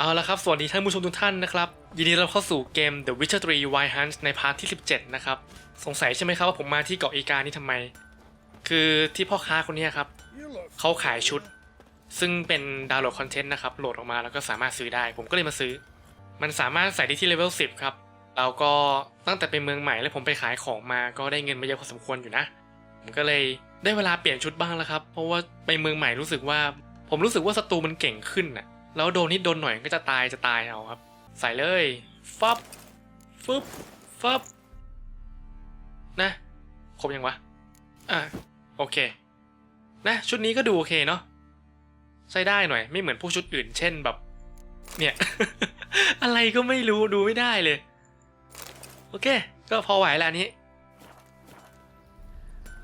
เอาละครับ สวัสดีท่านผู้ชมทุกท่านนะครับ ยินดีรับเข้าสู่เกม The Witcher 3 Wild Hunt ในพาร์ทที่ 17 นะครับ สงสัยใช่ไหมครับว่าผมมาที่เกาะอีกานี่ทำไม คือที่พ่อค้าคนนี้ครับเขาขายชุด ซึ่งเป็นดาวน์โหลดคอนเทนต์นะครับ โหลดออกมาแล้วก็สามารถซื้อได้ ผมก็เลยมาซื้อ มันสามารถใส่ได้ที่เลเวล 10 ครับ แล้วก็ตั้งแต่เป็นเมืองใหม่แล้วผมไปขายของมาก็ได้เงินมาเยอะพอสมควรอยู่นะ ผมก็เลยได้เวลาเปลี่ยนชุดบ้างแล้วครับ เพราะว่าไปเมืองใหม่รู้สึกว่า ผมรู้สึกว่าศัตรูมันเก่งขึ้นน่ะ แล้วโดนนิดโดนหน่อยก็จะตายจะตายเอาครับ ใส่เลยฟับฟึบฟับนะครบยังวะอะโอเค นะ ชุดนี้ก็ดูโอเคเนาะใช้ได้หน่อย ไม่เหมือนพวกชุดอื่น เช่นแบบ เนี่ย อะไรก็ไม่รู้ดูไม่ได้เลย โอเค ก็พอไหวแล้วนนี้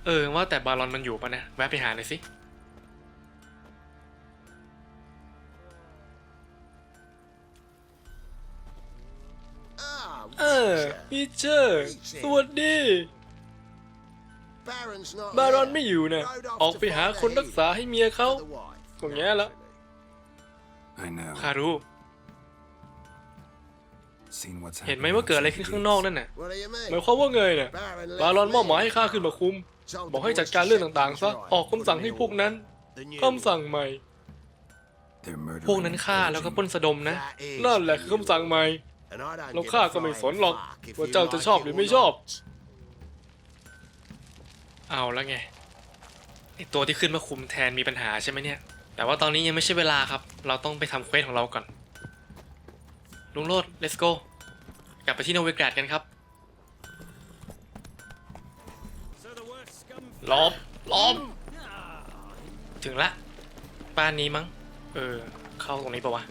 เออว่าแต่บาลอนมันอยู่ปะนะ แวะไปหาหน่อยสิ ออพีเจอร์สวัสดีบารอนไม่อยู่นะออกไปหาคนรักษาให้เมียเขาก็แง่ละ I know. ข้ารู้ Seen what's เห็น happening ไหมว่าเกิดอะไรขึ้นข้างนอกนั่นน่ะหมายคความว่าไงน่ะบารอนมอบหมายให้ข้าขึ้นมาคุม บอกให้จัดการเรื่องต่างๆซะออกคำสั่งให้พวกนั้นคำสั่งใหม่ They're murdering พวกนั้นฆ่าแล้วก็ปล้น pillaging. สะดมนะนั่นแหละคือคำสั่งใหม่ แล้วข้าก็ไม่สนหรอกว่าเจ้าจะชอบหรือไม่ชอบ เอาแล้วไงไอตัวที่ขึ้นมาคุมแทนมีปัญหาใช่ไหมเนี่ย แต่ว่าตอนนี้ยังไม่ใช่เวลาครับ เราต้องไปทำเควสของเราก่อน ลุงโรด let's go กลับไปที่โนเวกราดกันครับล้อมล้อม ถึงละ บ้านนี้มั้ง เออ เข้าตรงนี้ปะวะ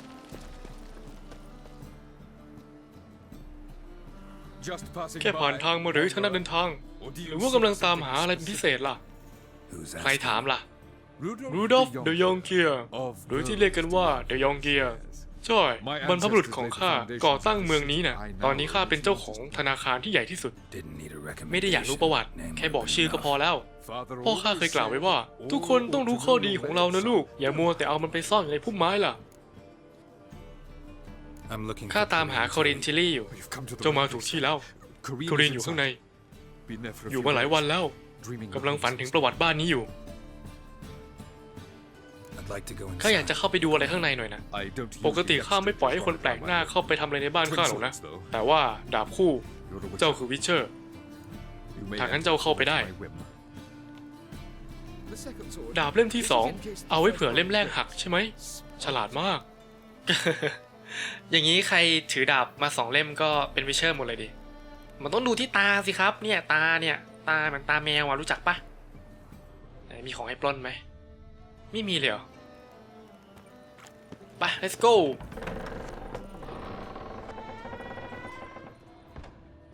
แค่ผ่านทางมาหรือทางนักเดินทาง หรือว่ากำลังตามหาอะไรเป็นพิเศษล่ะ Who's ใคร asking? ถามล่ะรูดอฟเดยองเกียหรือที่เรียกกันว่าเดยองเกียใช่บรรพบุรุษของข้าก่อตั้งเมืองนี้น่ะตอนนี้ข้าเป็นเจ้าของธนาคารที่ใหญ่ที่สุด Didn't need a ไม่ได้อยากรู้ประวัติ recommendation. แค่บอกชื่อก็พอแล้ว พ่พ่ออข้าข้าเคเคยยกกล่าล่าววไว้ไว้ว่าว่า ทุกคนต้องรู้ข้อดีของเรานะลูก อย่ามัวแต่เอามันไปซ่อนอยู่ในพุ่มไม้ล่ะ I'm looking ข้า for ตามหา Korean คอรินชิลี่อยู่ เจ้ามาถูกที่แล้วคอรินอยู่ข้างใน อยู่มาหลายวันแล้วกำลังฝันถึงประวัติบ้านนี้อยู่ I'd like to go ข้าอยากจะ inside. เข้าไปดูอะไรข้างในหน่อยนะ ปกติข้าไม่ปล่อยให้คนแปลกหน้าเข้าไปทำอะไรในบ้านข้าหรอกนะ แต่ว่าดาบคู่ เจ้าคือวิเชอร์ถ้างั้นเจ้าเข้าไปได้ ดาบเล่มที่สอง เอาไว้เผื่อเล่มแรกหักใช่ไหม ฉลาดมาก อย่างนี้ใครถือดาบมาสองเล่มก็เป็นวิเชอร์หมดเลยดิ มันต้องดูที่ตาสิครับเนี่ยตาเนี่ยตาเหมือนตาแมวอะรู้จักปะมีของให้ปล้นไหม ไม่มีเลยเหรอไป let's go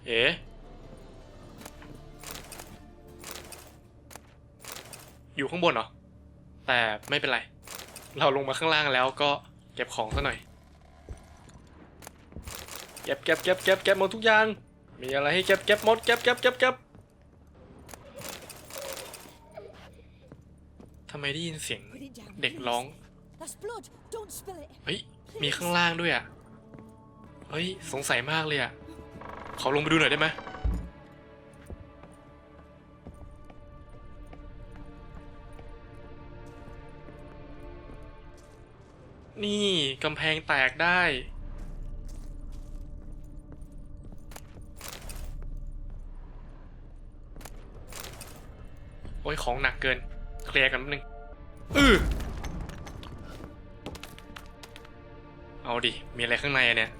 เอ๋อยู่ข้างบนเหรอ แต่ไม่เป็นไร เราลงมาข้างล่างแล้วก็เก็บของซะหน่อย ก็บเก็บเก็บเก็บเก็บหมดทุกอย่าง มีอะไรให้เก็บเก็บหมดเก็บเก็บเก็บเก็บทำไมได้ยินเสียงเด็กร้อง That's blood. Don't spill it. เฮ้ย มีข้างล่างด้วยอะ เฮ้ย สงสัยมากเลยอะ ขอลงไปดูหน่อยได้ไหมนี่กำแพงแตกได้ อ้ยของหนักเกิน เคลียร์กันแป๊บนึงอือเอาดิ มีอะไรข้างในอะเนี่ย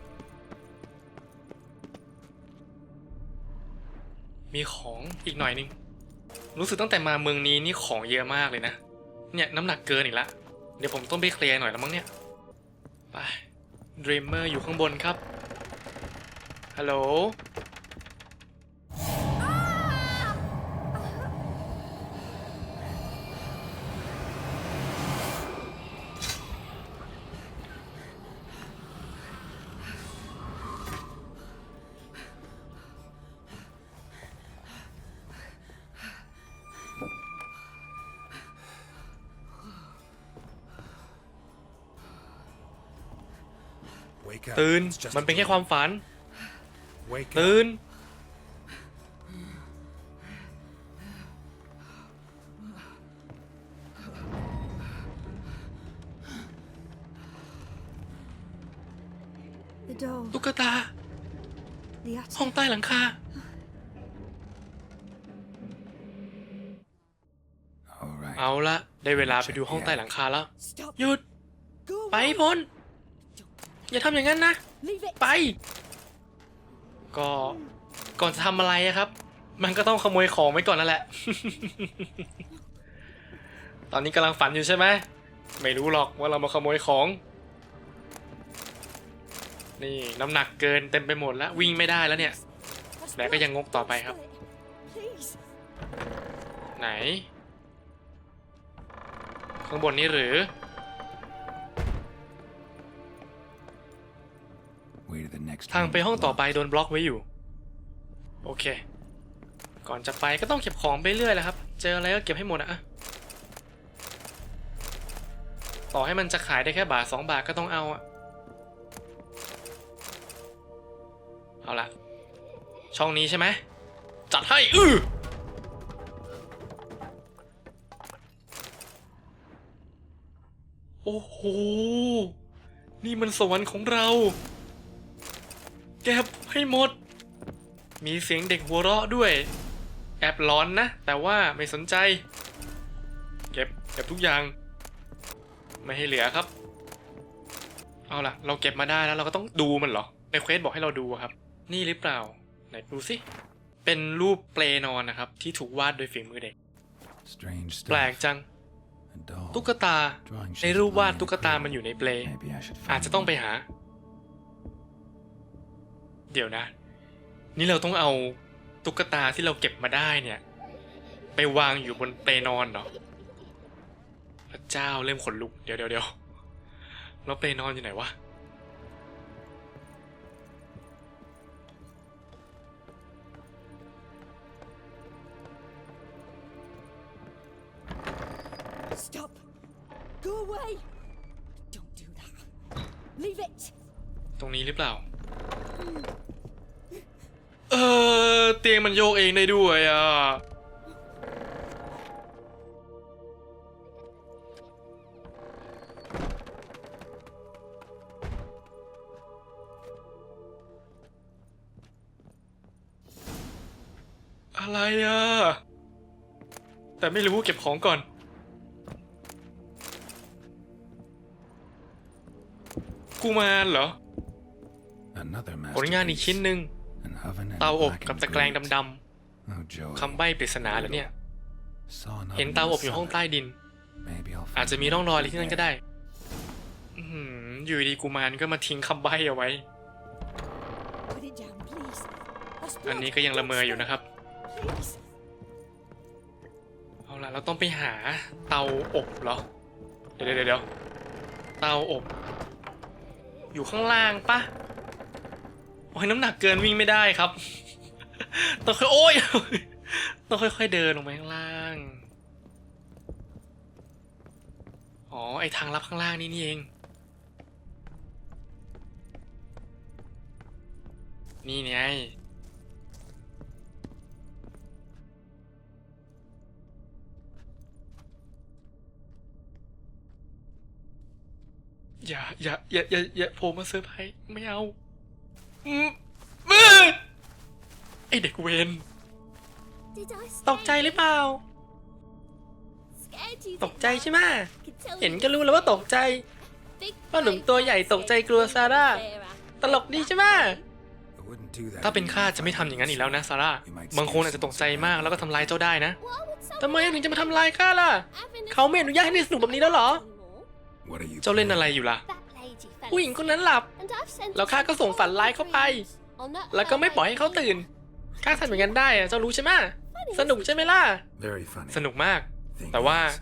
มีของอีกหน่อยนึง รู้สึกตั้งแต่มาเมืองนี้นี่ของเยอะมากเลยนะ เนี่ยน้ำหนักเกินอีกละ เดี๋ยวผมต้องไปเคลียร์หน่อยแล้วมั้งเนี่ย ไป Dreamer อยู่ข้างบนครับ ฮัลโหล ตื่น It's just มัน a เป็นแค่ dream. ความฝัน Wake up. ตื่น The door. ตุ๊กตา The ห้อง attic. ใต้หลังคา All right. เอาละ ได้เวลาไปดูห้องใต้หลังคาแล้ว Stop. หยุด Go ไป away. พ้น อย่าทำอย่างนั้นนะ Leave it. ไป ก็ก่อนจะทำอะไรอะครับ มันก็ต้องขโมยของไว้ก่อนนั่นแหละ ตอนนี้กำลังฝันอยู่ใช่ไหมไม่รู้หรอกว่าเรามาขโมยของ นี่น้ำหนักเกินเต็มไปหมดแล้ววิ่งไม่ได้แล้วเนี่ย That's แต่ก็ยังงกต่อไป Don't ครับ spill it. Please. ไหน ข้างบนนี้หรือ ทางไปห้องต่อไปโดนบล็อกไว้อยู่ โอเค ก่อนจะไปก็ต้องเก็บของไปเรื่อยแหละครับ เจออะไรก็เก็บให้หมดอะอะต่อให้มันจะขายได้แค่บาทสองบาทก็ต้องเอาอะเอาละช่องนี้ใช่ไหมจัดให้อือโอ้โห นี่มันสวรรค์ของเรา เก็บให้หมด มีเสียงเด็กหัวเราะด้วย แอบร้อนนะ แต่ว่าไม่สนใจ เก็บเก็บทุกอย่าง ไม่ให้เหลือครับ เอาล่ะ เราเก็บมาได้แล้วเราก็ต้องดูมันเหรอ ในเควสบอกให้เราดูอะครับ นี่หรือเปล่า ไหนดูสิ เป็นรูปเปลนอนนะครับ ที่ถูกวาดโดยฝีมือเด็ก Strange แปลก stuff. จัง A doll. ตุ๊กตา Drawing ใน shows รูป a วาด lion in ตุ๊ก a ตา cradle. มันอยู่ในเปล Maybe I should อาจ find จะต้องไป it. หา เดี๋ยวนะ นี่เราต้องเอาตุ๊กตาที่เราเก็บมาได้เนี่ย ไปวางอยู่บนเปลนอนเหรอพระเจ้าเริ่มขนลุก เดี๋ยวเดี๋ยวเดี๋ยวแล้วเปลนอนอยู่ไหนวะ Stop. Go away. Don't do that. Leave it. ตรงนี้หรือเปล่า เออเตียงมันโยกเองได้ด้วยอะ อะไรอะ แต่ไม่รู้เก็บของก่อนกูมารเหรอ ผลงานอีกชิ้นหนึ่ง masterpiece. An oven and เตาอบ blackened กับตะแกรง grate. ดำ Oh, Joey. ๆคำใบ้ปริศนาแล้วเนี่ย Saw an เห็น oven เตา in อ the บอยู่ห้อง cellar. ใต้ดิน Maybe I'll อาจ find จะมี an ร่องรอยอะไร entry ที่นั่นก็ there. ได้อื้อหืออยู่ดีกูมารก็มาทิ้งคำใบ้เอาไว้ Put it down, please. That's อัน blood. นี้ก็ยังละเมออยู่นะครับ Please. เอาล่ะ เราต้องไปหาเตาอบเหรอ เดี๋ยวเดี๋ยวเดี๋ยวเตาอบ อยู่ข้างล่างปะ โอ้ยน้ำหนักเกินวิ่งไม่ได้ครับ ต้องค่อยโอ้ยต้องค่อยๆเดินลงไปข้างล่าง อ๋อ ไอทางลับข้างล่างนี่นี่เอง นี่ไงอย่าอย่าอย่าอย่าอย่าโผล่มาเซอร์ไพรส์ไม่เอา มือไอเด็กเวนตกใจหรือเปล่า ตกใจใช่ไหมเห็นก็รู้แล้วว่าตกใจว่าหนุ่มตัวใหญ่ตกใจกลัวซาร่า ตลกดีใช่ไหมถ้าเป็นข้าจะไม่ทำอย่างนั้นอีกแล้วนะซาร่า บางคนอาจจะตกใจมากแล้วก็ทำร้ายเจ้าได้นะทำไมถึงจะมาทำร้ายข้าล่ะ เขาไม่อนุญาตให้ได้สนุกแบบนี้แล้วเหรอ เจ้าเล่นอะไรอยู่ล่ะ ผู้หญิงคน asleep. นั้นหลับ And I've sent แล้วข้าก็ส่งฝันร้ายเข้าไป on that แล้วก็ไม่ปล่อยให้เขาตื่น ข้าทำอย่างนั้นได้อะเจ้ารู้ใช่ไหมสนุกใช่ไหมล่ะ Very funny. สนุกมาก Thing แต่ว่า is,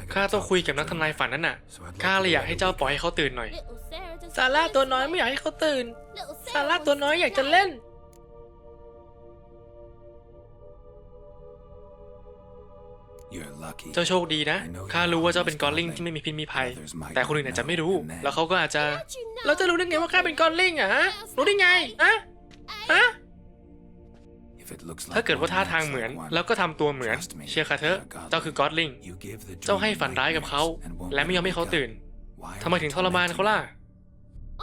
I gotta ข้าต้อง talk คุย to กับนัก Joey. ทำลายฝันนั่นน่ะ So I'd like ข้า to เลยอยาก let ให้ her เจ้า wake ปล่อย up. ให้เขาตื่นหน่อย Little Sarah doesn't ซาร่า want ตัว to น้อย play. ไม่อยากให้เขาตื่น Little ซาร่า Sarah ตัว wants น้อย to อยากจะ play. เล่น เจ้าโชคดีนะ ข้ารู้ว่าเจ้าเป็นกอลลิงที่ไม่มีพิษมีภัย แต่คนอื่นอาจจะไม่รู้ แล้วเขาก็อาจจะ เราจะรู้ได้ไงว่าข้าเป็นกอลลิงอะฮะ รู้ได้ไงอะฮะ If it looks ถ้า like เกิดว่า one, ท่า acts ทางเหมือน like one. แล้วก็ทำตัวเหมือน Trust me, เชื่อข้าเถอะ you're a เจ้าคือกอลลิง You give the เจ้าให้ dream ฝันร้ายกับเขา nightmares and won't และไม่ยอมให้เขา wake up. ตื่น Why ทำไมถึงทรมานเขาล่ะ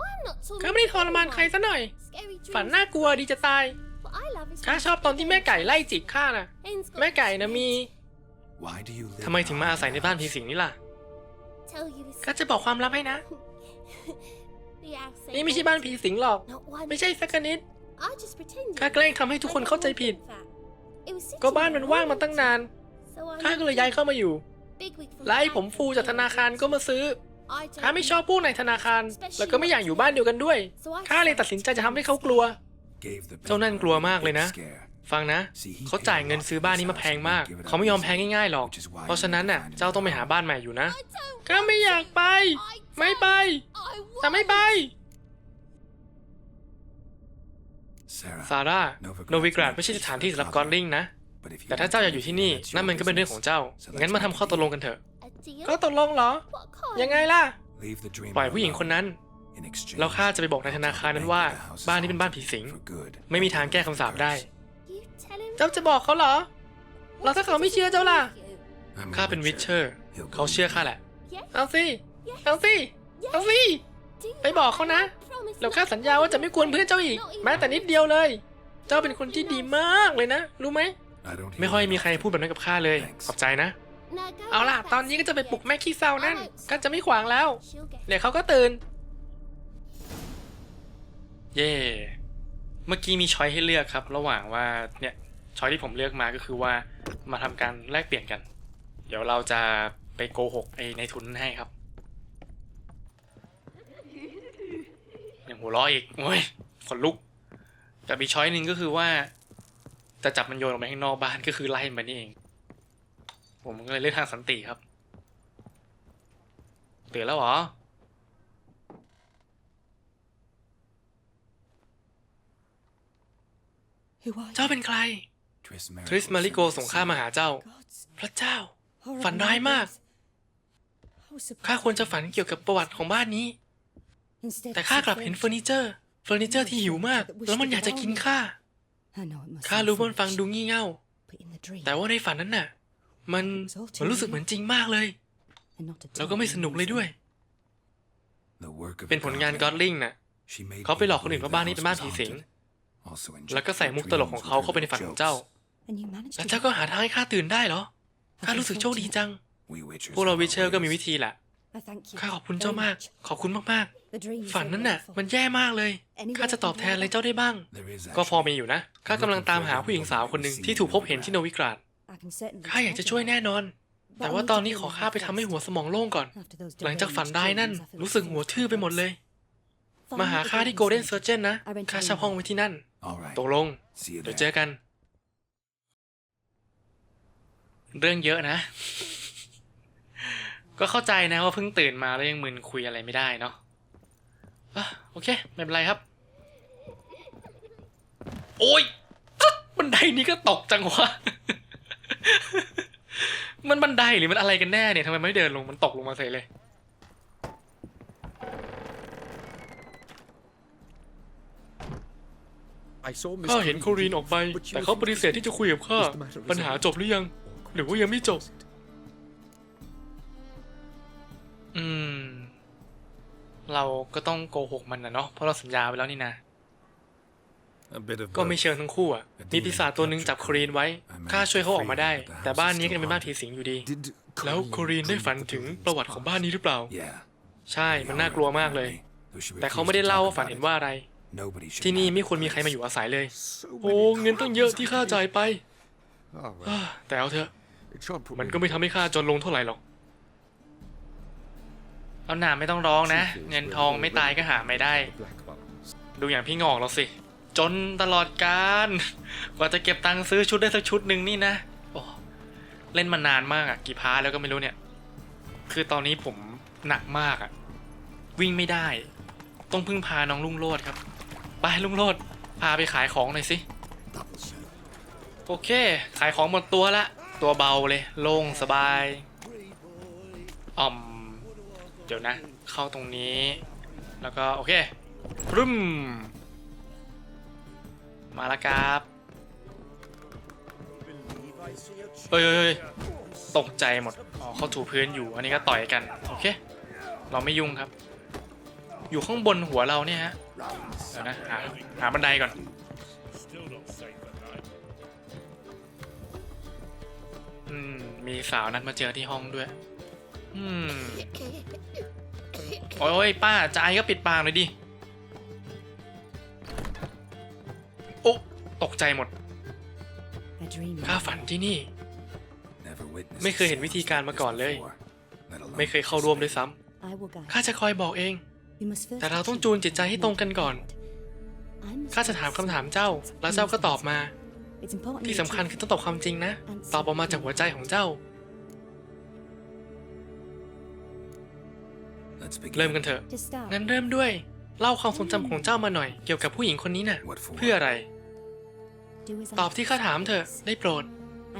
I'm not ข้าไม่ได้ทรมานใครซะหน่อย Scary ฝัน dreams. น่ากลัวดีจะตาย What I love is ข้าชอบตอนที่แม่ไก่ไล่จิกข้าน่ะ Hen's got แม่ไก่นะมี ทำไม in ถึง our มาอาศัยใน island? บ้านผีสิงนี่ล่ะ tell you a ก็จะบอกความลับให้นะ The house นี่ไม่ใช่บ้านผีสิงหรอก Not one. ไม่ใช่สักนิด I just pretended. ข้าแกล้งทำให้ทุกคนเข้าใจผิด It was sitting ก็บ้านมันว่างมาตั้งนาน So I ข้าก็เลยย้ายเข้ามาอยู่ big wig full และ of ไอ้ผมฟูจากธนาคารก็มาซื้อ I don't ข้าไม่ชอบพวกในธนาคาร แล้วก็ไม่อยากอยู่บ้านเดียวกันด้วย So I ข้าเลยตัดสินใจจะทำให้เขากลัว Gave the เจ้านั่น banker กลัว a มากเลยนะ big scare. ฟังนะ เขาจ่ายเงินซื้อบ้านนี้มาแพงมาก เขาไม่ยอมแพงง่ายๆหรอก เพราะฉะนั้นน่ะ เจ้าต้องไปหาบ้านใหม่อยู่นะ I don't ข้าไม่อยากไป ไม่ไป I จะไม่ไป Sarah, ซาร่า โนวิกราดไม่ใช่สถานที่สำหรับกอลลิงนะ but if you แต่ถ้าเจ้าอยากอยู่ที่นี่ that's your นั่นมันก็เป็นเรื่องของเจ้า business. So งั้น let's มาทำ make ข้อ a ตกลง deal. กันเถอะ A deal? ก็ตกลงเหรอ What kind? ยังไงล่ะ Leave the dreamer ปล่อยผู้หญิงคนนั้น alone. In exchange, แล้วข้าจะไปบอกในธนาคารนั้นว่า the house is บ้านนี้เป็นบ้าน haunted ผีสิง for good. ไม่มีทางแก้คำสาปได้ You tell him. เจ้าจะบอกเขาเหรอ แล้วถ้าเขาไม่เชื่อเจ้าล่ะ I'm a ข้าเป็นวิชเชอร์ He'll เขาเชื่อข้าแหละ Yes. เอาสิ เอาสิ เอาสิ Do you ไปบอกเขานะ promise แล้ว not ข้าสัญญาว่าจะไม่กวนเพื่อนเจ้าอีก แม้แต่นิดเดียวเลย เจ้าเป็นคนที่ดีมากเลยนะ รู้ไหม I don't ไม่ hear ค่อย you มีใคร often. พูดแบบนั้นกับข้าเลย ขอบใจนะ Now go เอาล่ะ back ตอนนี้ก็จะไปปลุกแม่ขี้เศร้านั่น I won't ก็จะไม่ขวางแล้ว She'll get เดี๋ยวเขาก็ตื่น เย่ เมื่อกี้มีช้อยให้เลือกครับ ระหว่างว่าเนี่ยช้อยที่ผมเลือกมาก็คือว่ามาทำการแลกเปลี่ยนกัน เดี๋ยวเราจะไปโกหกไอ้ในทุนให้ครับอย่างหัวเราะอีกโอ้ยขนลุกแต่มีช้อยหนึ่งก็คือว่า จะจับมันโยนออกไปข้างนอกบ้านก็คือไล่มันนี่เอง ผมก็เลยเลือกทางสันติครับตื่นแล้วเหรอ เจ้าเป็นใคร Tris ทริสมาริโก sent ส่ง me ข้า to มาหาเจ้า Gods, พระเจ้า horrible ฝันร้ายมาก nightmares. How surprising. ข้าควรจะฝันเกี่ยวกับประวัติของบ้านนี้ Instead แต่ of ข้ากลับ some เห็น friends. เฟอร์นิเจอร์ เฟอร์นิเจอร์ที่หิวมาก แล้วมันอยากจะกินข้า I know it must ข้า sound รู้ว่ามันฟัง foolish, ดูงี่เง่า but in the dream, แต่ว่าในฝันนั้นน่ะ มันมันรู้สึกเหมือนจริงมากเลย and not at แล้ว all ก็ไม่สนุกเลยด้วย The work of เป็นผลงานก็อดลิงน่ะ She made เขาไปหลอกคน people อื่น believe ว่าบ้าน the นี้เป็นบ้าน house ผี was สิง haunted. Also inject แล้วก็ใส่มุกตลกของเขาเข้าไปในฝันของเจ้า And you managed และ to เจ้าก็หาทางให้ข้าตื่นได้เหรอ ข้ารู้สึกโชคดีจัง We witchers พวกเรา have วิเชอร์ our ก็มี ways. วิธีแหละ I thank you ข้าขอบคุณเจ้า very มาก much. ขอบคุณมาก The dream is ๆฝัน so นั้นน่ะ awful. มันแย่มากเลย ข้าจะตอบแทนอะไรเจ้าได้บ้าง There is ก็พอ actually. มีอยู่นะ ข้ากำลังตามหาผู้หญิงสาวคนหนึ่งที่ถูกพบเห็นที่โนวิกราด I can certainly ข้าอยากจะ try ช่วย to แน่นอน แต่ว่าตอนนี้ขอข้าไปทำให้หัวสมองโล่งก่อน After those หลังจากฝันร้ายนั่น deranged dreams, I feel รู้สึก so หัวทื่อไปหมดเลย Find มาหา the ข้าที่ golden โกลเด้น center. เซอร์เจนนะ I went ข้า to เช่าห้องไว้ที่นั่น All right. ตกลง See you เดี๋ยว there. เจอกัน เรื่องเยอะนะ ก็เข้าใจนะว่าเพิ่งตื่นมาแล้วยังมึนคุยอะไรไม่ได้เนาะอะโอเค ไม่เป็นไรครับ โอ้ยตึ๊ดบันไดนี้ก็ตกจังวะ มันบันไดหรือมันอะไรกันแน่เนี่ยทำไมไม่เดินลงมันตกลงมาเฉยเลย ข้าเห็นโครีนออกไป แต่เขาปฏิเสธที่จะคุยกับข้า ปัญหาจบหรือยัง หรือว่ายังไม่จบ อืม เราก็ต้องโกหกมันนะเนาะ เพราะเราสัญญาไปแล้วนี่นะ ก็ไม่เชิงทั้งคู่อะ มีปีศาจตัวหนึ่งจับโครีนไว้ ข้าช่วยเขาออกมาได้ แต่บ้านนี้ก็ยังเป็นบ้านผีสิงอยู่ดี แล้วโครีนได้ฝันถึงประวัติของบ้านนี้หรือเปล่า ใช่ มันน่ากลัวมากเลย แต่เขาไม่ได้เล่าว่าฝันเห็นว่าอะไร ที่นี่ have ไม่ควรมีใครมาอยู่อาศัยเลย โอ้เงินตั้งเยอะที่ข้าจ่ายไปอ่าแต่เอาเถอะ มันก็ไม่ทำให้ข้าจนลงเท่าไหร่หรอก เอาหนาไม่ต้องร้องนะ เงินทองไม่ตายก็หาไม่ได้ ดูอย่างพี่งอกเราสิ จนตลอดการ กว่าจะเก็บตังค์ซื้อชุดได้สักชุดหนึ่งนี่นะ โอ้เล่นมานานมากอะกี่พาร์ทแล้วก็ไม่รู้เนี่ย คือตอนนี้ผมหนักมากอะวิ่งไม่ได้ ต้องพึ่งพาน้องลุงโลดครับ ไปลุงโลดพาไปขายของหน่อยสิ โอเค ขายของหมดตัวละ ตัวเบาเลย โล่งสบายอ่อม เดี๋ยวนะ เข้าตรงนี้ แล้วก็โอเครึม มาแล้วครับเอ้ยเอ้ยเอ้ยตกใจหมด อ๋อเขาถูพื้นอยู่ อันนี้ก็ต่อยกัน โอเค เราไม่ยุ่งครับ อยู่ข้างบนหัวเราเนี่ยฮะ เดี๋ยวนะหาหาบันไดก่อนอืม มีสาวนัดมาเจอที่ห้องด้วย อืม โอ้ยโอ้ยป้าจะไอก็ปิดปากหน่อยดิโอ้ตกใจหมด A dream. ข้าฝันที่นี่ ไม่เคยเห็นวิธีการมาก่อนเลย ไม่เคยเข้าร่วมด้วยซ้ำ I will guide. ข้าจะคอยบอกเอง แต่เราต้องจูนจิตใจให้ตรงกันก่อน I must ข้าจะถามคำถามเจ้า แล้วเจ้าก็ตอบมา It's important ที่ you สำคัญ choose คือต้องตอบความจริงนะ ตอบออกมาจากหัวใจของเจ้า Let's begin. เริ่มกันเถอะ to start. งั้นเริ่มด้วย เล่าความทรงจำของเจ้ามาหน่อย เกี่ยวกับผู้หญิงคนนี้น่ะ What for? เพื่ออะไร Do as I ตอบที่ข้าถามเถอะได้โปรด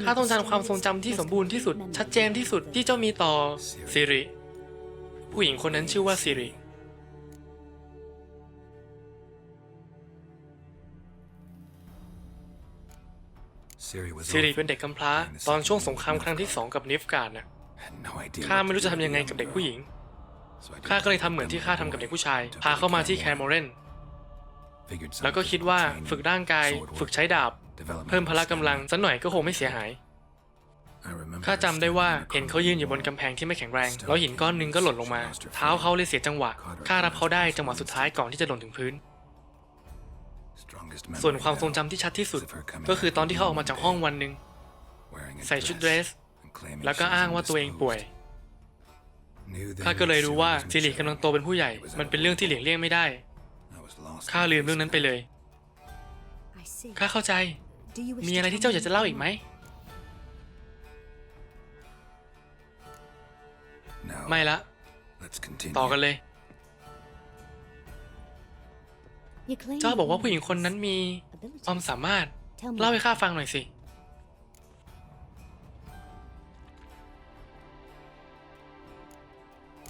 ข้าต้องการความทรงจำที่สมบูรณ์ที่สุด ชัดเจนที่สุดที่เจ้ามีต่อสิริ ผู้หญิงคนนั้นชื่อว่าสิริ Siri was สิริ orphaned เป็นเด็กกำพร้า ตอนช่วงสงครามครั้งที่สองกับนิฟการ์ดน่ะ Had no idea ข้า what ไม่รู้ to จะ do ทำ with ยังไง the กับ young เด็กผู้หญิง girl. So I ข้า took ก็เลย her ทำเหมือนที่ข้าทำกับเด็กผู้ชาย to พาเข้ามาที่แค Camp มโมเรน Figured some แล้วก็คิดว่า physical ฝึก training, ร่างกาย sword ฝึก work, ใช้ดาบ development เพิ่ม of พละกำลัง stamina. สักหน่อยก็คงไม่เสียหาย I remember ข้า her จำได้ standing ว่า in the เห็นเขายืนอยู่บน corner. กำแพงที่ไม่แข็งแรง แล้วหินก้อนหนึ่งก็หล่นลงมา เท้าเขาเลยเสียจังหวะข้ารับเขาได้จังหวะสุดท้ายก่อนที่จะหล่นถึงพื้น Strongest ส่วน memory ความทรง now จำที่ชัดที่สุด is of her coming ก็คือ out ตอนที่เขาออกมาจากห้อง one วันหนึ่ง day, wearing a ใส่ชุดเดร dress ส and claiming แล้วก็ she was อ้างว่าตัวเองป่วย indisposed. Knew that ข้าก็เลย Siri รู้ว่า was สิริกำลังโตเป็นผู้ใหญ่ It was มันเป็นเรื่องที่หลีกเลี่ยงไม่ได้ I was lost ข้า in the ลืม face เรื่องนั้นไปเลย I see. ข้าเข้าใจ Do you wish มี to อะไร tell ที่เจ้า me อยากจะเล่าอีกไหม No. ไม่ละ Let's continue. ต่อกันเลย เจ้าบอกว่า you ผู้หญิงคนนั้นมี ability. ความสามารถ Tell me เล่าให้ข้าฟังหน่อยสิ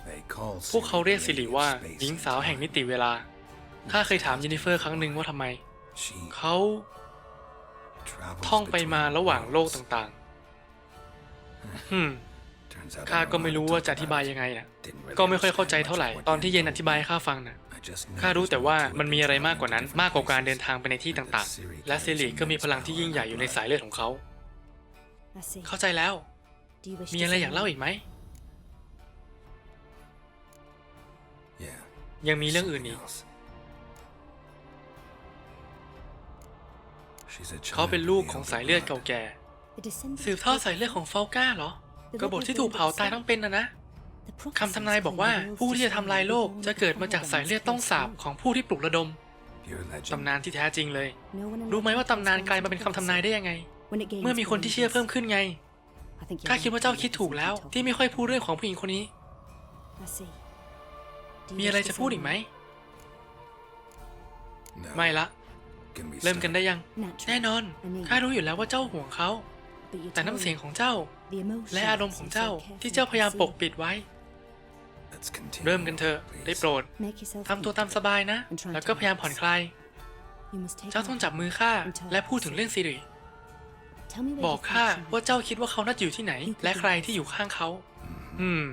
They call พวกเขาเรียก Siri สิ the ริ lady of ว่า space หญิง and สาวแห่ง time. มิติเวลา ข้าเคยถามเจนนิเฟอร์ครั้งหนึ่งว่าทำไม She เขา travels ท่องไปมา between ระหว่างโลก worlds. ต่างๆฮึม Turns out I ข้า don't ก็ know ไม่ how to รู้ว่า talk จะอธิบาย about it. ยังไงน่ะ Didn't really ก็ไม่ค่อยเข้าใจ understand เท่าไหร่ much of what ตอนที่ you เย็น did. อธิบายให้ข้าฟังน่ะ I just know ข้ารู้ there's แต่ more ว่า to it มันมี than อะไรมากกว่า traveling นั้น to different มากกว่าการ places. เดินทางไปในที่ And that ต่าง Siri ๆและสิริ carries ก็มีพลัง immense ที่ยิ่งใหญ่อยู่ใน power สายเลือดของเขา I see. เข้าใจแล้ว Do you wish มี to อะไร say อยากเล่า more? อีกไหม Yeah. ยังมีเรื่องอื่นอีก something else. She's a เขา child เป็น of ลูก the ของ elder สายเลือด blood. เก่าแก่ The descendant สืบทอดสายเลือดของฟอลก้าเหรอกบฏที่ถูกเผาตายทั้งเป็นนะนะ The prophecies คำทำนายบอกว่า claim the ผู้ที่จะ world's ทำลายโลก destroyed จะเกิดมาจากสายเลือดต้องสาบของผู้ที่ปลุกระดม Pure legend. ตำนานที่แท้จริงเลย No one in รู้ไหม legend ว่าตำนาน can กลายมาเป็นคำทำนายได้ยังไง When it gains เมื่อมีคนที่เชื่อเพิ่มขึ้นไง I think you're ข้าคิดว่าเจ้า right. คิดถูกแล้ว ที่ไม่ค่อยพูดเรื่องของผู้หญิงคนนี้ I see. Do you มี wish อะไร to จะ say พูดอีกไหม No. ไม่ละ Can we เริ่มกัน start? ได้ยัง Naturally. แน่นอน ข้ารู้อยู่แล้วว่าเจ้าห่วงเขา But you แต่ told น้ำเสียง me ของเจ้า the emotions และอารมณ์ของ you เจ้า so carefully ที่เจ้าพยายามปก conceal. ปิดไว้ Let's continue. เริ่มกันเถอะ please. ได้โปรด Make yourself ทำตัวตามสบายนะ แล้วก็พยายามผ่อนคลาย You must take เจ้าต้อง my จับ hand. มือข้า และพูดถึงเรื่องสิริ Tell me where บอก you ข้า think she ว่า is. เจ้าคิดว่าเขาน่าจะอยู่ที่ไหน และใครที่อยู่ข้างเขา อืม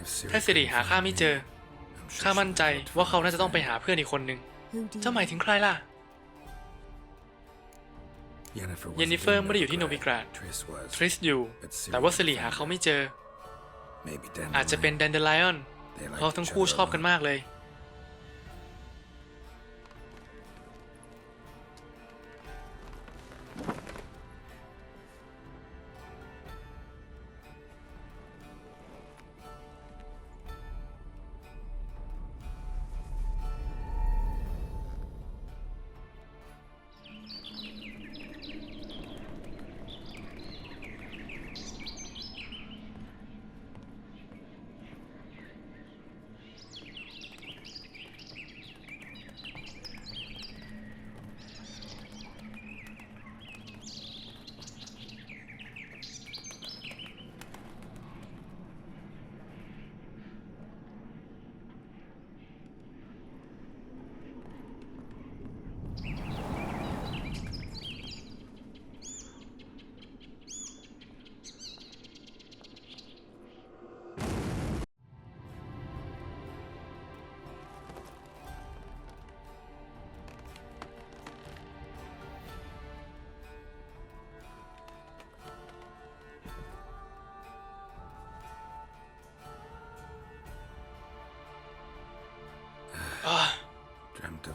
If Siri ถ้าสิริ couldn't หาข้า find ไม่ me, เจอ I'm sure ข้า she มั่นใจ would look ว่า for เขา a น่าจะต้องไป friend. หาเพื่อนอีกคนนึง Who do you เจ้าหมายถึงใครล่ะ Yennefer เยนนิเฟอร์ไม่ได้อยู่ที่โนวิกราด Triss was. ทริสอยู่ แต่ว่าสิริหาเขาไม่เจอ Maybe อาจจะเป็นแดนเดอร์ไลออน They like เพราะทั้งคู่ชอบกันมากเลย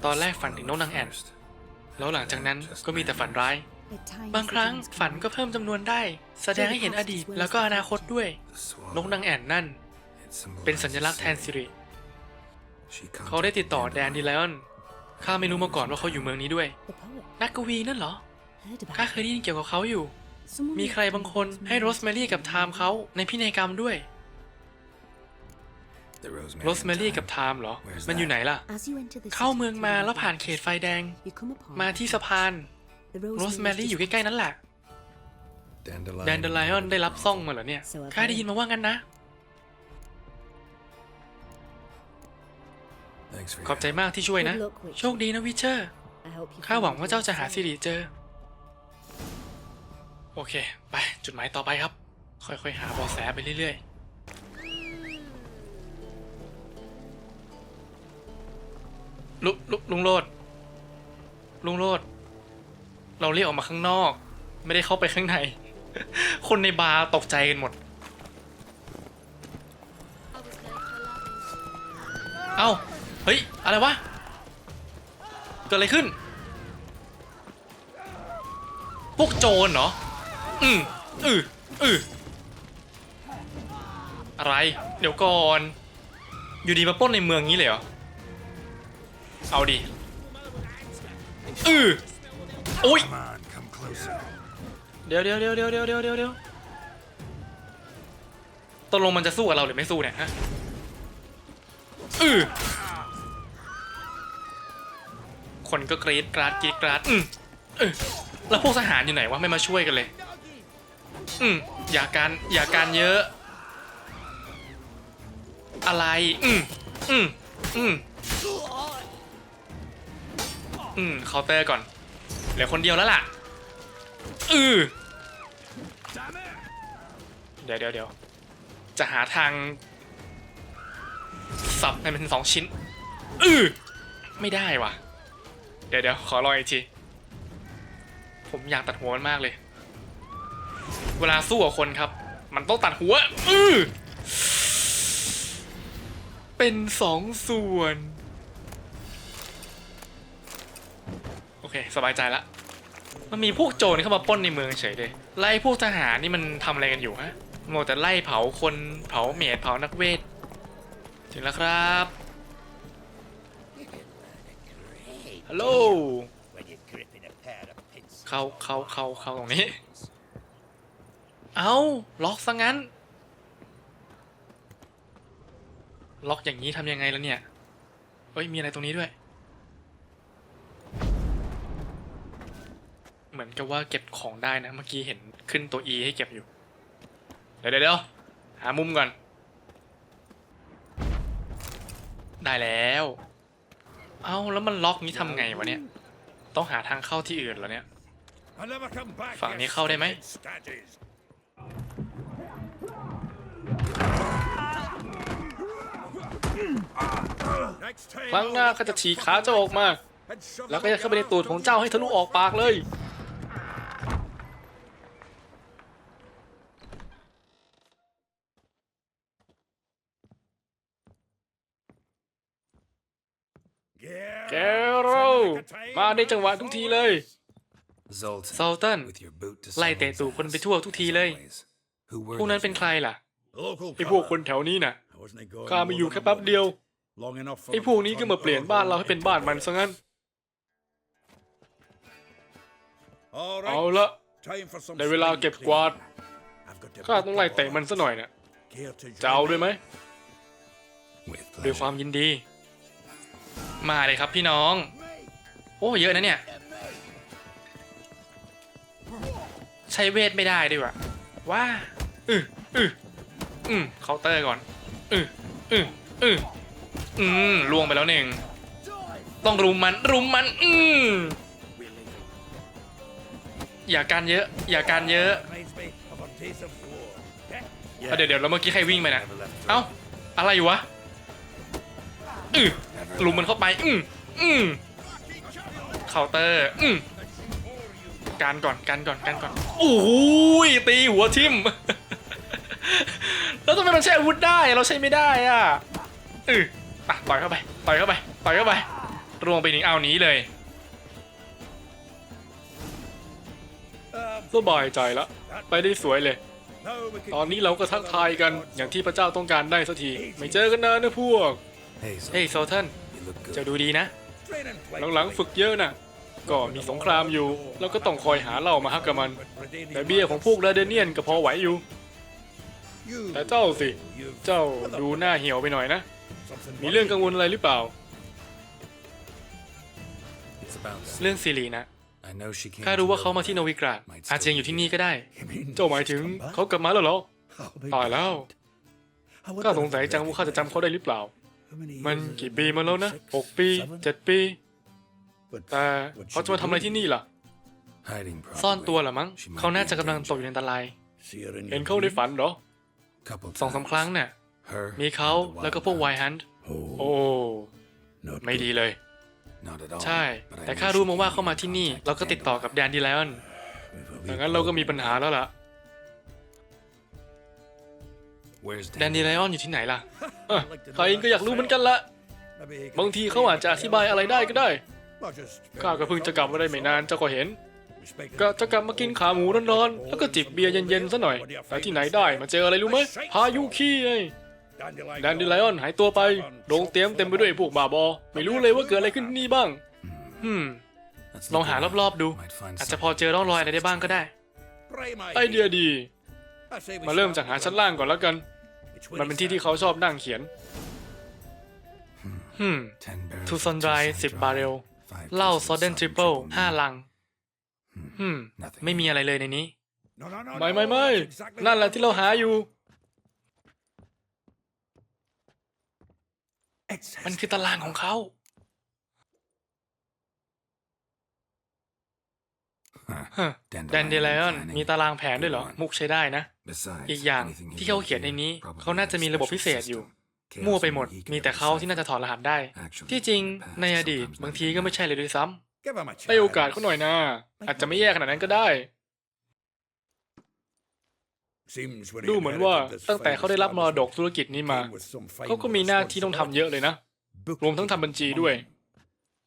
ตอนแรกฝันถึงนกนางแอ่นแล้วหลังจากนั้นก็มีแต่ฝันร้าย บางครั้งฝันก็เพิ่มจำนวนได้ แสดงให้เห็นอดีตแล้วก็อนาคตด้วย นกนางแอ่นนั่น เป็นสัญลักษณ์แทนสิริ เขาได้ติดต่อแดนดีไลออนข้าไม่รู้มาก่อนว่าเขาอยู่เมืองนี้ด้วย นักกวีนั่นเหรอ ข้าเคยได้ยินเกี่ยวกับเขาอยู่ มีใครบางคนให้โรสแมรี่กับไทม์เขาในพินัยกรรมด้วย โรสแมรี่ and กับ Thyme. ไทม์เหรอ Where's มันอยู่ไหนล่ะ As you enter the เข้า city เมือง through มา the แล้วผ่าน gate, เขตไฟแดง you come upon มาที่สะพาน the โรสแมรี่อยู่ใกล้ ๆ นั่นแหละ Dandelion แดนเดลไลออนได้รับซ่องมาเหรอเนี่ยข้าได้ยินมาว่างั้นนะ Thanks for ขอบใจมากที่ช่วยนะ โชคดีนะวิเชอร์ I hope you ข้าหวัง find ว่าเจ้าจะหา yourself สิริเจอ โอเค ไป จุดหมายต่อไปครับ ค่อยๆ หาเบาะแสไปเรื่อยๆ ลุลุลุงโรดลุงโรดเราเรียกออกมาข้างนอก ไม่ได้เข้าไปข้างใน คนในบาร์ตกใจกันหมด เอ้า เฮ้ย อะไรวะ เกิดอะไรขึ้น พวกโจรเหรอ อืมอืออืออะไร เดี๋ยวก่อน อยู่ดีมาปล้นในเมืองนี้เลยเหรอ เอาดิอือโอ้ย Come on, come closer. เดี๋ยวเดี๋ยวเดี๋ยวเดี๋ยวเดี๋ยวเดี๋ยวเดี๋ยวเดี๋ยวตกลงมันจะสู้กับเราหรือไม่สู้เนี่ยฮะอือคนก็กรีดกราดกรีดกราดอืมเออแล้วพวกทหารอยู่ไหนวะไม่มาช่วยกันเลย อืมอย่าการอย่าการเยอะ อะไร อืมอืมอืม อืมเคาน์เตอร์ก่อน เหลือคนเดียวแล้วล่ะ อือเดี๋ยวเดี๋ยวเดี๋ยวจะหาทางสับให้มันเป็นสองชิ้น อือไม่ได้ว่ะ เดี๋ยวเดี๋ยวขอลองอีกที ผมอยากตัดหัวมันมากเลย เวลาสู้กับคนครับ มันต้องตัดหัว อือเป็นสองส่วน เค สบายใจละ มันมีพวกโจรเข้ามาปล้นในเมืองเฉยเลยไล่พวกทหารนี่มันทำอะไรกันอยู่ฮะโมวแต่ไล่เผาคนเผาเมดเผานักเวท ถึงแล้วครับฮัลโหลเข้าเข้าเข้าเข้าตรงนี้ เอาล็อกซะงั้น ล็อกอย่างนี้ทำยังไงแล้วเนี่ยเฮ้ยมีอะไรตรงนี้ด้วย เหมือนกับว่าเก็บของได้นะ เมื่อกี้เห็นขึ้นตัว E ให้เก็บอยู่ เดี๋ยวเดี๋ยวหามุมก่อน ได้แล้ว เอาแล้วมันล็อกนี้ทำไงวะเนี่ย ต้องหาทางเข้าที่อื่นแล้วเนี่ย ฝั่งนี้เข้าได้ไหมครั้งหน้า I'll ก็จะฉีกขาเจ้าออกมา แล้วก็จะเข้าไปในตูดของเจ้าให้ทะลุออกปากเลย Get แก out. โร Make a time มาได้จังหวะทุกทีเลย Zoltan, ซอลตัน with your boot to ไล่เตะตูดคนไปทั่วทุกทีเลย Who were พวกนั้น those เป็นใคร men? ล่ะ Local ไอ้พวกคนแถวนี้น่ะ I wasn't going ข้ามาอยู่ more แค่ than a แป๊บเดียว month. Long enough for ไอ้ them พวก to นี้ก็ turn มาเปลี่ยน our บ้านเรา home ให้เป็น into บ้านมัน a ซะงั้น All เอา right. ละ Time for some ได้เวลา spring เก็บกวาด cleaning. I've got to ข้า beat ต้องไล่ the เตะมันซะหน่อยนะ Care to join จะเอาด้วยไหม With ด้วย pleasure. ความยินดี มาเลยครับพี่น้อง โอ้เยอะนะเนี่ย ใช้เวทไม่ได้ด้วยวะว้าอืออืออืมเคาน์เตอร์ก่อนอืออืออืออืมล่วงไปแล้วหนึ่งต้องรุมมันรุมมัน อืมอย่าการเยอะ อย่าการเยอะ Reminds me of our days of war. เอาเดี๋ยวเดี๋ยวแล้วเมื่อกี้ใครวิ่งไปนะ Never left เอ้าอะไรอยู่วะอือลุมมันเข้าไป อืมอืม เคาน์เตอร์อืมการก่อนการก่อนการก่อนโอ้ยตีหัวทิ่มแล้วทำไมมันใช้อาวุธได้เราใช้ไม่ได้อะอืออะต่อยเข้าไปต่อยเข้าไปต่อยเข้าไปร่วงไปหนึ่งเอาหนี้เลย Um, สบายใจละไปได้สวยเลย now we can ตอนนี้เราก็ทักทายกันอย่างที่พระเจ้าต้องการได้สักที ไม่เจอกันนานนะพวก Hey, เฮ้ยโซเทน you look good. จะดูดีนะ Training quite หลังๆฝึกเยอะนะก็มีสงครามอยู่ แล้วก็ต้องคอยหาเหล้ามาฮักกับมัน แต่เบียร์ของพวกราเดเนียนก็พอไหวอยู่ แต่เจ้าสิ เจ้าดูหน้าเหี่ยวไปหน่อยนะ มีเรื่องกังวลอะไรหรือเปล่า เรื่องซีรีนะข้ารู้ว่าเขามาที่โนวิกราดอาจจะยังอยู่ที่นี่ก็ได้ เจ้าหมายถึงเขากลับมาแล้วเหรอตายแล้วข้าสงสัยจังว่าข้าจะจำเขาได้หรือเปล่า มัน years has กี่ it ปี been? มาแล้วนะ Six? หกปี Seven? เจ็ดปี But แต่ what เขา should จะมา we ทำอะไร do? ที่นี่ล่ะ Hiding ซ่อน probably. ตัวเหรอมั้ง She might เขาน่า be จะ in กำลังต danger. กอยู่ในอันตราย See her in เห็น your เขาใน dream? ฝันเหรอ Couple สองสาม times. ครั้งเนี่ย Her มีเขา and the แล้วก็พวก wild ไว hunt. ฮันต์ Oh, โอ้ not ไม่ good. ดีเลย Not at all. ใช่ but I แต่ know ข้า she รู้มา came ว่า in เขามาที่นี่ contact แล้วก็ with ติดต่อกับแดนดีไลออน We've a ดัง wee นั้นเราก็มีปัญหาแล้วล่ะ แดนดีไลออนอยู่ที่ไหนล่ะเอ้อ I'd like to know ข้าเองก็อยากรู้เหมือนกันละ Maybe he can บางทีเขาอาจจะอธิบายอะไรได้ก็ได้ Not just ข้าก็เพิ่งจะกลับมาได้ไม่นานเจ้าก็เห็น Respect ก็จะกลับมากินขาหมูร้อนๆ แล้วก็จิบเบียร์เย็นๆซะหน่อย แต่ที่ไหนได้มาเจออะไรรู้ไหมพายุขี้ไง Dandelion แดนดีไลออนหายตัวไป โรงเตรียมเต็มไปด้วยพวกบาบอ ไม่รู้เลยว่าเกิดอะไรขึ้นที่นี่บ้าง อืม Let's ลอง look หา around. รอบๆดู Might find อาจจะ something. พอเจอร่องรอยอะไรได้บ้างก็ได้ Prime ไอเดียดี I say we มาเริ่ม start จากหา with ชั้น one. ล่างก่อนแล้วกัน It's where มัน he เป็นที่ที่ starts. เขาชอบนั่งเขียนฮึม Ten barrels ทู of ซอนไร Tucson สิบ Dry, บาร์เรล five เหล้า cases ซอดเดน of ทริปเปิล triple ห้า malt. ลังฮึม Nothing. ไม่มีอะไรเลยในนี้ No, no, no, ไม่ no, ไม่ไม่ that's exactly นั่นแหละ what ที่เราหาอยู่ It says มันคือตารางของเขาฮะแดนเดลไอนมีตารางแผนด้วยเหรอ มุกใช้ได้นะ Besides, อีกอย่าง anything he ที่เขา wrote เขียนใน here นี้ probably เขาน่าจะ has a มีระบบ special พิเศษอยู่ system. Chaos มั่วไปหมด only he มี could แต่เขา decipher. ที่น่าจะถอดรหัสได้ Actually, ที่จริง in the past, ในอดีต sometimes บาง not ที even ก็ไม่ใช่เลยด้วยซ้ Give him a ำ chance. ให้โอกาสเขาหน่อยนะ อาจจะไม่แย่ขนาดนั้นก็ได้ Seems when he ดูเหมือนว่า inherited this ตั้งแต่เขาได้รับมรดกธุรกิจนี้มา came with some fine เขาก็มีหน้าที่ต้องทำเยอะเลยนะ book รวมทั้งทำบัญชีด้วย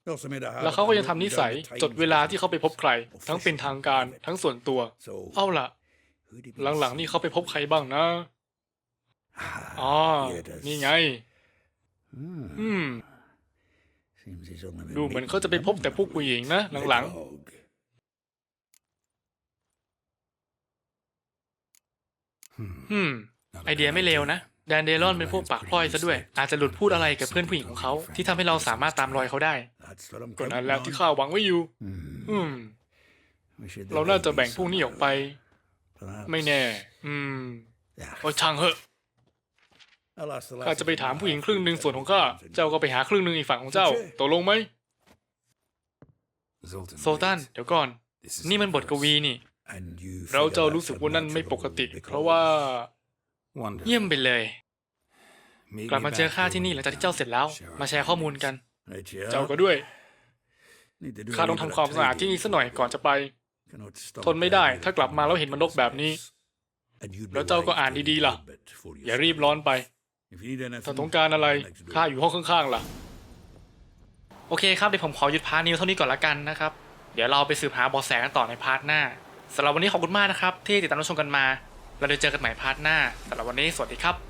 He also made a habit แล้วเขาก็ยัง of ทำนิ noting สัย down the จดเวลา times ที่เขาไปพบใคร ทั้งเป็นทางการทั้งส่วนตัว So, เอาล่ะ who did we หลังๆนี่เขาไปพบใครบ้างนะ Ah, อ๋อ here it is. นี่ไง Hmm, อืม seems he's only been ดูเหมือน meeting เขาจะไปพบแต่พวกผู้หญิงนะ them. หลัง Dog. ๆอืม ไอเดียไม่เลวนะ แดนเดลอนเป็นพวกปากพลอยซะด้วย อาจจะหลุดพูดอะไรกับเพื่อนผู้หญิงของเขาที่ทำให้เราสามารถตามรอยเขาได้ That's what I'm ก็นั่น counting แหละ on. ที่ข้าหวังไว้อยู่ Hmm, อืม we should เราน่าจะ divide แบ่ง these พวกนี้ออกไป perhaps. ไม่แน่ อืม Yeah. โอ้ช่างเหอะ I'll ask the ข้า lasses จะไปถาม in ผู้หญิง half ครึ่งหนึ่ง and ส่วนของข้า sometimes in เจ้าก็ไปหาครึ่งหนึ่งอีกฝั่งของเจ้าตกลงไหม Zoltan, โซตัน please. เดี๋ยวก่อน This is นี่มันบทกวี verse. นี่ And you เรา figure จะ that's รู้สึกว่านั่นไม่ปกติ unnatural เพราะว่า Wonderful. เยี่ยมไปเลย Meet กลับ me มาเจอ back ข้า here ที่นี่หลังจากที่เจ้าเสร็จแล้ว Share มา our แชร์ข้อมูลกัน Right, yeah. เจ้าก็ด้วย Need to do a ข้าต้อง little ทำความสะอาด tidying ที่นี่สักหน่อยก่อนจะไป Cannot stop ทนไม่ได้ the idea ถ้ากลับมาแล้วเห็นมันรกแบบนี้ And you'd be แล้วเจ้าก็ wise อ่าน to ดี read ๆล่ะ a bit before you อย่า sleep. รีบร้อนไป If you need anything, ถ้าต้องการอะไร next door. ข้าอยู่ห้องข้างๆล่ะ โอเคครับเดี๋ยวผมขอหยุดพาร์ทนี้เท่านี้ก่อนละกันนะครับ เดี๋ยวเราไปสืบหาเบาะแสกันต่อในพาร์ทหน้าสำหรับวันนี้ขอบคุณมากนะครับ ที่ติดตามรับชมกันมา เราเดี๋ยวเจอกันใหม่พาร์ทหน้าสำหรับวันนี้สวัสดีครับ